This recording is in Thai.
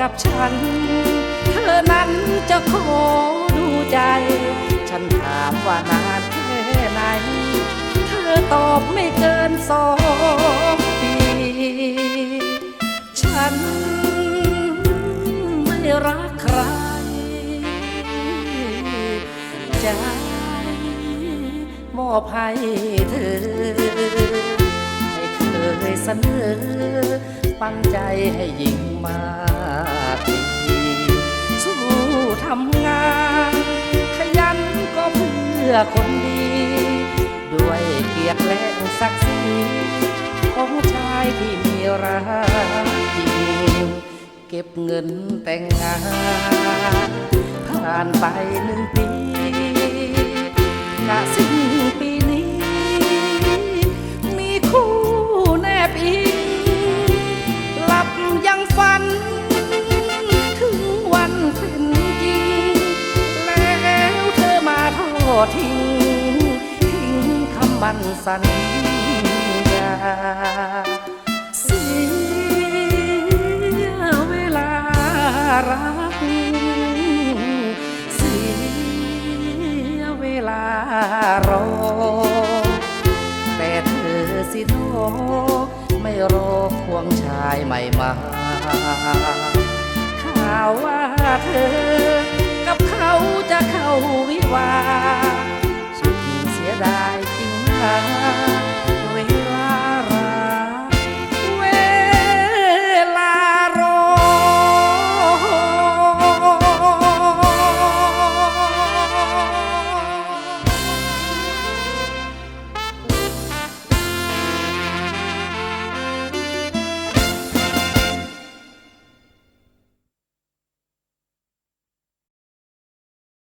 กับฉัน เธอนั้นจะขอดูใจ ฉันถามว่านานแค่ไหน เธอตอบไม่เกินสองปี ฉันไม่รักใครใจมอบให้เธอ ไม่เคยเสนอปันใจให้หญิงมา พื่อคนดี ด้วยเกียรติและศักดิ์ศรีของชายที่มีรักจริงเก็บเงินแต่งงานผ่านไปหนึ่งปี ทิ้ง ทิ้งคำมันสัญญาเสียเวลารัก เสียเวลารอ แต่เธอสิโทไม่รอควงชายใหม่มาข่าวว่าเธอกับเขาจะเข้าวิ วาห์สุดเสี